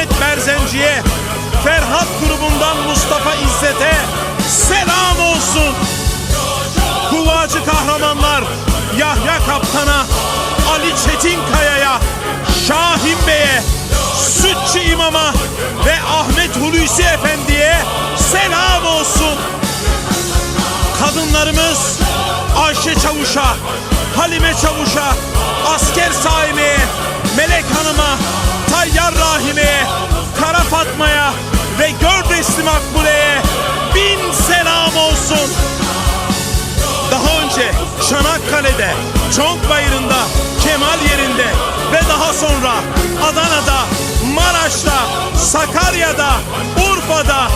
Ahmet Berzenci'ye Ferhat grubundan Mustafa İzzet'e selam olsun. Kuvacı kahramanlar Yahya Kaptan'a, Ali Çetinkaya'ya, Şahin Bey'e, Sütçü İmam'a ve Ahmet Hulusi Efendi'ye selam olsun. Kadınlarımız Ayşe Çavuş'a, Halime Çavuş'a, Asker Saime'ye, Melek Hanım'a, Tayyar Rahime'ye, Kara Fatma'ya ve Gördesli Makbule'ye bin selam olsun. Daha önce Çanakkale'de, Çonkbayırı'nda, Kemal yerinde ve daha sonra Adana'da, Maraş'ta, Sakarya'da, Urfa'da,